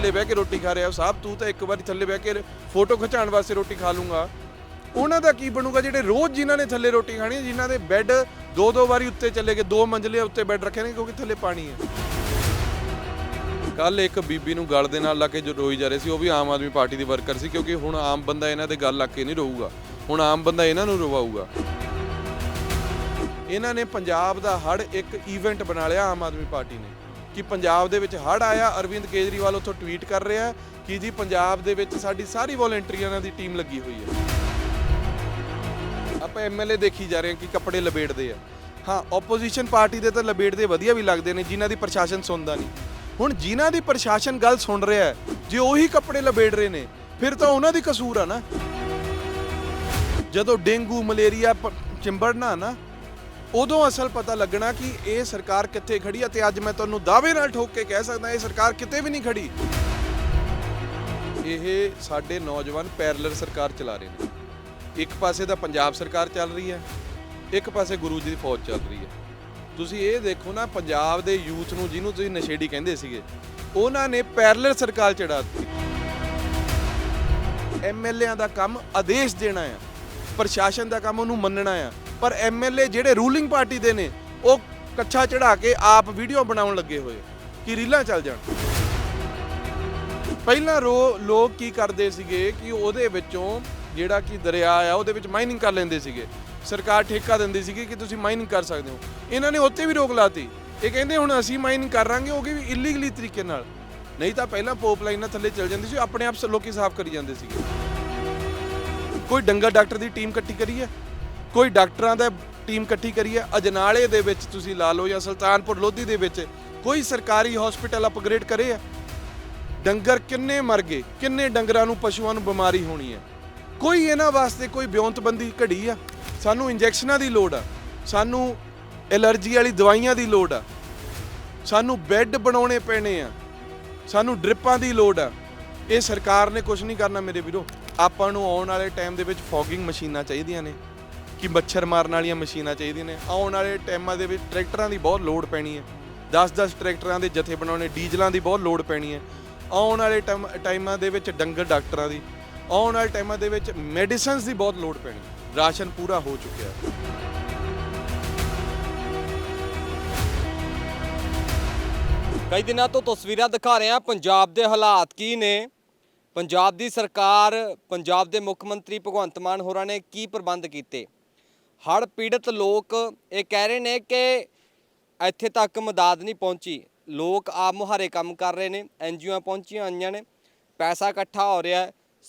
ਥੱਲੇ ਬਹਿ ਕੇ ਰੋਟੀ ਖਾ ਰਿਹਾ ਸਾਹਿਬ ਤੂੰ ਤਾਂ ਇੱਕ ਵਾਰੀ ਥੱਲੇ ਬਹਿ ਕੇ ਫੋਟੋ ਖਿਚਾਉਣ ਵਾਸਤੇ ਰੋਟੀ ਖਾ ਲੂੰਗਾ। ਉਹਨਾਂ ਦਾ ਕੀ ਬਣੂਗਾ? ਜਿਹੜੇ ਰੋਜ਼ ਜਿਨ੍ਹਾਂ ਨੇ ਥੱਲੇ ਰੋਟੀ ਖਾਣੀ ਹੈ, ਜਿਨ੍ਹਾਂ ਦੇ ਬੈੱਡ ਦੋ ਦੋ ਵਾਰੀ ਉੱਤੇ ਚਲੇ ਗਏ, ਦੋ ਮੰਜ਼ਲੇ ਉੱਤੇ ਬੈੱਡ ਰੱਖੇ ਨੇ, ਕਿਉਂਕਿ ਥੱਲੇ ਪਾਣੀ ਹੈ। ਕੱਲ ਇੱਕ ਬੀਬੀ ਨੂੰ ਗਲ ਦੇ ਨਾਲ ਲਾ ਕੇ ਜੋ ਰੋਈ ਜਾ ਰਹੇ ਸੀ, ਉਹ ਵੀ ਆਮ ਆਦਮੀ ਪਾਰਟੀ ਦੀ ਵਰਕਰ ਸੀ, ਕਿਉਂਕਿ ਹੁਣ ਆਮ ਬੰਦਾ ਇਹਨਾਂ ਦੇ ਗੱਲ ਲਾ ਕੇ ਨਹੀਂ ਰੋਊਗਾ। ਹੁਣ ਆਮ ਬੰਦਾ ਇਹਨਾਂ ਨੂੰ ਰਵਾਊਗਾ। ਇਹਨਾਂ ਨੇ ਪੰਜਾਬ ਦਾ ਹੜ ਇੱਕ ਇਵੈਂਟ ਬਣਾ ਲਿਆ ਆਮ ਆਦਮੀ ਪਾਰਟੀ ਨੇ। ਕਿ ਪੰਜਾਬ ਦੇ ਵਿੱਚ ਹੜ ਆਇਆ, ਅਰਵਿੰਦ ਕੇਜਰੀਵਾਲ ਉੱਥੋਂ ਟਵੀਟ ਕਰ ਰਿਹਾ ਹੈ ਕਿ ਜੀ ਪੰਜਾਬ ਦੇ ਵਿੱਚ ਸਾਡੀ ਸਾਰੀ ਵੋਲੰਟੀਅਰਾਂ ਦੀ ਟੀਮ ਲੱਗੀ ਹੋਈ ਹੈ। ਆਪਾਂ ਐਮਐਲਏ ਦੇਖੀ ਜਾ ਰਹੇ ਹਾਂ ਕਿ ਕੱਪੜੇ ਲਪੇਟਦੇ ਆ। ਹਾਂ ਆਪੋਜੀਸ਼ਨ ਪਾਰਟੀ ਦੇ ਤਾਂ ਲਪੇਟਦੇ ਵਧੀਆ ਵੀ ਲੱਗਦੇ ਨੇ, ਜਿਨ੍ਹਾਂ ਦੀ ਪ੍ਰਸ਼ਾਸਨ ਸੁਣਦਾ ਨਹੀਂ। ਹੁਣ ਜਿਨ੍ਹਾਂ ਦੀ ਪ੍ਰਸ਼ਾਸਨ ਗੱਲ ਸੁਣ ਰਿਹਾ ਹੈ, ਜੇ ਉਹੀ ਕੱਪੜੇ ਲਪੇਟ ਰਹੇ ਨੇ, ਫਿਰ ਤਾਂ ਉਹਨਾਂ ਦੀ ਕਸੂਰ ਆ ਨਾ। ਜਦੋਂ ਡੇਂਗੂ, ਮਲੇਰੀਆ, ਪ- ਚਿੰਬੜਨਾ ਨਾ ਉਦੋਂ ਅਸਲ ਪਤਾ ਲੱਗਣਾ ਕਿ ਇਹ ਸਰਕਾਰ ਕਿੱਥੇ ਖੜੀ ਹੈ ਤੇ ਅੱਜ ਮੈਂ ਤੁਹਾਨੂੰ ਦਾਅਵੇ ਨਾਲ ਠੋਕ ਕੇ ਕਹਿ ਸਕਦਾ, ਇਹ ਸਰਕਾਰ ਕਿਤੇ ਵੀ ਨਹੀਂ ਖੜੀ। ਇਹ ਸਾਡੇ ਨੌਜਵਾਨ ਪੈਰਲਰ ਸਰਕਾਰ ਚਲਾ ਰਹੇ ਨੇ। ਇੱਕ ਪਾਸੇ ਤਾਂ ਪੰਜਾਬ ਸਰਕਾਰ ਚੱਲ ਰਹੀ ਹੈ, ਇੱਕ ਪਾਸੇ ਗੁਰੂ ਜੀ ਦੀ ਫੌਜ ਚੱਲ ਰਹੀ ਹੈ। ਤੁਸੀਂ ਇਹ ਦੇਖੋ ਨਾ, ਪੰਜਾਬ ਦੇ ਯੂਥ ਨੂੰ ਜਿਹਨੂੰ ਤੁਸੀਂ ਨਸ਼ੇੜੀ ਕਹਿੰਦੇ ਸੀਗੇ, ਉਹਨਾਂ ਨੇ ਪੈਰਲਰ ਸਰਕਾਰ ਚੜਾ ਦਿੱਤੀ। ਐਮਐਲਏਆਂ ਦਾ ਕੰਮ ਆਦੇਸ਼ ਦੇਣਾ ਆ, ਪ੍ਰਸ਼ਾਸਨ ਦਾ ਕੰਮ ਉਹਨੂੰ ਮੰਨਣਾ ਆ। ਪਰ ਐਮਐਲਏ ਜਿਹੜੇ ਰੂਲਿੰਗ ਪਾਰਟੀ ਦੇ ਨੇ, ਉਹ ਕੱਛਾ ਚੜਾ ਕੇ ਆਪ ਵੀਡੀਓ ਬਣਾਉਣ ਲੱਗੇ ਹੋਏ, ਕਿ ਰੀਲਾਂ ਚੱਲ ਜਾਣ। ਪਹਿਲਾਂ ਰੋ, ਲੋਕ ਕੀ ਕਰਦੇ ਸੀਗੇ ਕਿ ਉਹਦੇ ਵਿੱਚੋਂ ਜਿਹੜਾ ਕਿ ਦਰਿਆ ਆ, ਉਹਦੇ ਵਿੱਚ ਮਾਈਨਿੰਗ ਕਰ ਲੈਂਦੇ ਸੀਗੇ। ਸਰਕਾਰ ਠੇਕਾ ਦਿੰਦੀ ਸੀਗੀ ਕਿ ਤੁਸੀਂ ਮਾਈਨਿੰਗ ਕਰ ਸਕਦੇ ਹੋ। ਇਹਨਾਂ ਨੇ ਉੱਤੇ ਵੀ ਰੋਕ ਲਾਤੀ। ਇਹ ਕਹਿੰਦੇ ਹੁਣ ਅਸੀਂ ਮਾਈਨਿੰਗ ਕਰ ਰਾਂਗੇ ਉਹ ਵੀ ਇਲੀਗਲੀ ਤਰੀਕੇ ਨਾਲ। ਨਹੀਂ ਤਾਂ ਪਹਿਲਾਂ ਪੋਪ ਥੱਲੇ ਚੱਲ ਜਾਂਦੀ ਸੀ ਆਪਣੇ ਆਪ ਲੋਕੀ ਸਾਫ਼ ਕਰੀ ਜਾਂਦੇ ਸੀਗੇ। ਕੋਈ ਡੰਗਰ ਡਾਕਟਰ ਦੀ ਟੀਮ ਇਕੱਠੀ ਕਰੀ ਹੈ? ਕੋਈ ਡਾਕਟਰਾਂ ਦਾ ਟੀਮ ਇਕੱਠੀ ਕਰੀ ਹੈ, ਅਜਨਾਲੇ ਦੇ ਵਿੱਚ ਤੁਸੀਂ ਲਾ ਲਓ ਜਾਂ ਸੁਲਤਾਨਪੁਰ ਲੋਧੀ ਦੇ ਵਿੱਚ, ਕੋਈ ਸਰਕਾਰੀ ਹਸਪੀਟਲ ਅਪਗ੍ਰੇਡ ਕਰੇ ਆ ਡੰਗਰ ਕਿੰਨੇ ਮਰ ਗਏ, ਕਿੰਨੇ ਡੰਗਰਾਂ ਨੂੰ ਪਸ਼ੂਆਂ ਨੂੰ ਬਿਮਾਰੀ ਹੋਣੀ ਹੈ? ਕੋਈ ਇਹਨਾਂ ਵਾਸਤੇ ਕੋਈ ਬਿਉਂਤਬੰਦੀ ਘੜੀ ਆ ਸਾਨੂੰ ਇੰਜੈਕਸ਼ਨਾਂ ਦੀ ਲੋੜ ਆ, ਸਾਨੂੰ ਐਲਰਜੀ ਵਾਲੀ ਦਵਾਈਆਂ ਦੀ ਲੋੜ ਆ, ਸਾਨੂੰ ਬੈੱਡ ਬਣਾਉਣੇ ਪੈਣੇ ਆ, ਸਾਨੂੰ ਡ੍ਰਿਪਾਂ ਦੀ ਲੋੜ ਆ। ਇਹ ਸਰਕਾਰ ਨੇ ਕੁਝ ਨਹੀਂ ਕਰਨਾ ਮੇਰੇ ਵੀਰੋ। ਆਪਾਂ ਨੂੰ ਆਉਣ ਵਾਲੇ ਟਾਈਮ ਦੇ ਵਿੱਚ ਫੋਗਿੰਗ ਮਸ਼ੀਨਾਂ ਚਾਹੀਦੀਆਂ ਨੇ। ਕਿ ਮੱਛਰ ਮਾਰਨ ਵਾਲੀਆਂ ਮਸ਼ੀਨਾਂ ਚਾਹੀਦੀਆਂ ਨੇ। ਆਉਣ ਵਾਲੇ ਟਾਈਮਾਂ ਦੇ ਵਿੱਚ ਟਰੈਕਟਰਾਂ ਦੀ ਬਹੁਤ ਲੋੜ ਪੈਣੀ ਹੈ। 10-10 ਟਰੈਕਟਰਾਂ ਦੇ ਜਥੇ ਬਣਾਉਣੇ, ਡੀਜ਼ਲਾਂ ਦੀ ਬਹੁਤ ਲੋੜ ਪੈਣੀ ਹੈ। ਆਉਣ ਵਾਲੇ ਟਾਈਮ- ਟਾਈਮਾਂ ਦੇ ਵਿੱਚ ਡੰਗਰ ਡਾਕਟਰਾਂ ਦੀ। ਆਉਣ ਵਾਲੇ ਟਾਈਮਾਂ ਦੇ ਵਿੱਚ ਮੈਡੀਸਨਸ ਦੀ ਬਹੁਤ ਲੋੜ ਪੈਣੀ ਰਾਸ਼ਨ ਪੂਰਾ ਹੋ ਚੁੱਕਿਆ ਹੈ। ਕਈ ਦਿਨਾਂ ਤੋਂ ਤਸਵੀਰਾਂ ਦਿਖਾ ਰਹੇ ਹਾਂ। ਪੰਜਾਬ ਦੇ ਹਾਲਾਤ ਕੀ ਨੇ? ਪੰਜਾਬ ਦੀ ਸਰਕਾਰ, ਪੰਜਾਬ ਦੇ ਮੁੱਖ ਮੰਤਰੀ ਭਗਵੰਤ ਮਾਨ ਹੋਰਾਂ ਨੇ ਕੀ ਪ੍ਰਬੰਧ ਕੀਤੇ? ਹੜ੍ਹ ਪੀੜਤ ਲੋਕ ਇਹ ਕਹਿ ਰਹੇ ਨੇ ਕਿ ਇੱਥੇ ਤੱਕ ਮਦਦ ਨਹੀਂ ਪਹੁੰਚੀ। ਲੋਕ ਆਪ ਮੁਹਾਰੇ ਕੰਮ ਕਰ ਰਹੇ ਨੇ ਐਨਜੀਓ ਪਹੁੰਚੀਆਂ ਆਈਆਂ ਨੇ, ਪੈਸਾ ਇਕੱਠਾ ਹੋ ਰਿਹਾ,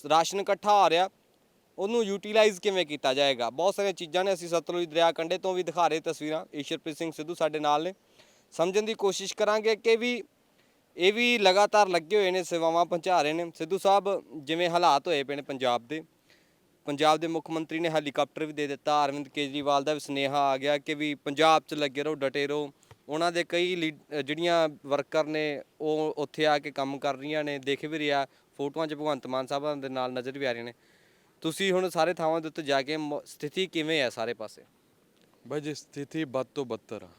ਰਾਸ਼ਨ ਇਕੱਠਾ ਹੋ ਰਿਹਾ, ਉਹਨੂੰ ਯੂਟਿਲਾਈਜ਼ ਕਿਵੇਂ ਕੀਤਾ ਜਾਏਗਾ? ਬਹੁਤ ਸਾਰੀਆਂ ਚੀਜ਼ਾਂ ਨੇ, ਅਸੀਂ ਸਤਲੁਜ ਦਰਿਆ ਕੰਢੇ ਤੋਂ ਵੀ ਦਿਖਾ ਰਹੇ ਤਸਵੀਰਾਂ, ਈਸ਼ਰਪ੍ਰੀਤ ਸਿੰਘ ਸਿੱਧੂ ਸਾਡੇ ਨਾਲ ਨੇ। ਸਮਝਣ ਦੀ ਕੋਸ਼ਿਸ਼ ਕਰਾਂਗੇ ਕਿ ਵੀ ਇਹ ਵੀ ਲਗਾਤਾਰ ਲੱਗੇ ਹੋਏ ਨੇ, ਸੇਵਾਵਾਂ ਪਹੁੰਚਾ ਰਹੇ ਨੇ। ਸਿੱਧੂ ਸਾਹਿਬ, ਜਿਵੇਂ ਹਾਲਾਤ ਹੋਏ ਪਏ ਨੇ ਪੰਜਾਬ ਦੇ ਪੰਜਾਬ ਦੇ ਮੁੱਖ ਮੰਤਰੀ ਨੇ ਹੈਲੀਕਾਪਟਰ ਵੀ ਦੇ ਦਿੱਤਾ। ਅਰਵਿੰਦ ਕੇਜਰੀਵਾਲ ਦਾ ਵੀ ਸੁਨੇਹਾ ਆ ਗਿਆ ਕਿ ਵੀ ਪੰਜਾਬ 'ਚ ਲੱਗੇ ਰਹੋ ਡਟੇ ਰਹੋ। ਉਹਨਾਂ ਦੇ ਕਈ ਜਿਹੜੀਆਂ ਵਰਕਰ ਨੇ ਉਹ ਉੱਥੇ ਆ ਕੇ ਕੰਮ ਕਰ ਰਹੀਆਂ ਨੇ ਦੇਖ ਵੀ ਰਿਹਾ। ਫੋਟੋਆਂ 'ਚ ਭਗਵੰਤ ਮਾਨ ਸਾਹਿਬਾਂ ਦੇ ਨਾਲ ਨਜ਼ਰ ਵੀ ਆ ਰਹੀਆਂ ਨੇ। ਤੁਸੀਂ ਹੁਣ ਸਾਰੇ ਥਾਵਾਂ ਦੇ ਉੱਤੇ ਜਾ ਕੇ ਸਥਿਤੀ ਕਿਵੇਂ ਹੈ ਸਾਰੇ ਪਾਸੇ? ਬਾਈ ਜੀ ਸਥਿਤੀ ਬਦ ਤੋਂ ਬੱਤਰ ਆ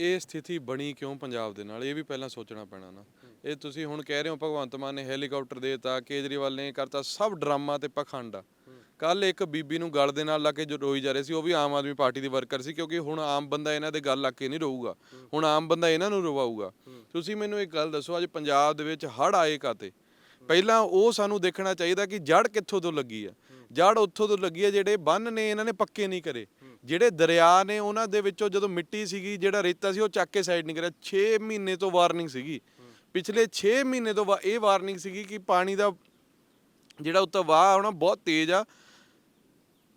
ਇਹ ਸਥਿਤੀ ਬਣੀ ਕਿਉਂ ਪੰਜਾਬ ਦੇ ਨਾਲ? ਇਹ ਵੀ ਪਹਿਲਾਂ ਸੋਚਣਾ ਪੈਣਾ ਨਾ। ਇਹ ਤੁਸੀਂ ਹੁਣ ਕਹਿ ਰਹੇ ਹੋ ਭਗਵੰਤ ਮਾਨ ਨੇ ਹੈਲੀਕਾਪਟਰ ਦੇਤਾ, ਕੇਜਰੀਵਾਲ ਨੇ ਕਰਤਾ ਸਭ ਡਰਾਮਾ ਤੇ ਪਖੰਡ। ਆ ਕੱਲ ਇੱਕ ਬੀਬੀ ਨੂੰ ਗਲ ਦੇ ਨਾਲ ਲਾ ਕੇ ਜੋ ਰੋਈ ਜਾ ਰਹੇ ਸੀ, ਉਹ ਵੀ ਆਮ ਆਦਮੀ ਪਾਰਟੀ ਦੀ ਵਰਕਰ ਸੀ, ਕਿਉਂਕਿ ਹੁਣ ਆਮ ਬੰਦਾ ਇਹਨਾਂ ਦੇ ਗੱਲ ਲਾ ਕੇ ਨਹੀਂ ਰੋਊਗਾ। ਹੁਣ ਆਮ ਬੰਦਾ ਇਹਨਾਂ ਨੂੰ ਰਵਾਊਗਾ। ਤੁਸੀਂ ਮੈਨੂੰ ਇੱਕ ਗੱਲ ਦੱਸੋ, ਅੱਜ ਪੰਜਾਬ ਦੇ ਵਿੱਚ ਹੜ ਆਏ ਕਾਤੇ ਪਹਿਲਾਂ ਉਹ ਸਾਨੂੰ ਦੇਖਣਾ ਚਾਹੀਦਾ ਕਿ ਜੜ ਕਿੱਥੋਂ ਤੋਂ ਲੱਗੀ ਆ? ਜੜ ਉੱਥੋਂ ਤੋਂ ਲੱਗੀ ਆ ਜਿਹੜੇ ਬੰਨ ਨੇ, ਇਹਨਾਂ ਨੇ ਪੱਕੇ ਨਹੀਂ ਕਰੇ। ਜਿਹੜੇ ਦਰਿਆ ਨੇ ਉਹਨਾਂ ਦੇ ਵਿੱਚੋਂ ਜਦੋਂ ਮਿੱਟੀ ਸੀਗੀ, ਜਿਹੜਾ ਰੇਤਾ ਸੀ, ਉਹ ਚੱਕ ਕੇ ਸਾਈਡ ਨਹੀਂ ਕਰਿਆ 6 ਮਹੀਨੇ ਤੋਂ ਵਾਰਨਿੰਗ ਸੀਗੀ। ਪਿਛਲੇ 6 ਮਹੀਨੇ ਤੋਂ ਵਾ- ਇਹ ਵਾਰਨਿੰਗ ਸੀਗੀ ਕਿ ਪਾਣੀ ਦਾ ਜਿਹੜਾ ਉੱਤੇ ਵਾਹ ਆਉਣਾ ਬਹੁਤ ਤੇਜ਼ ਆ।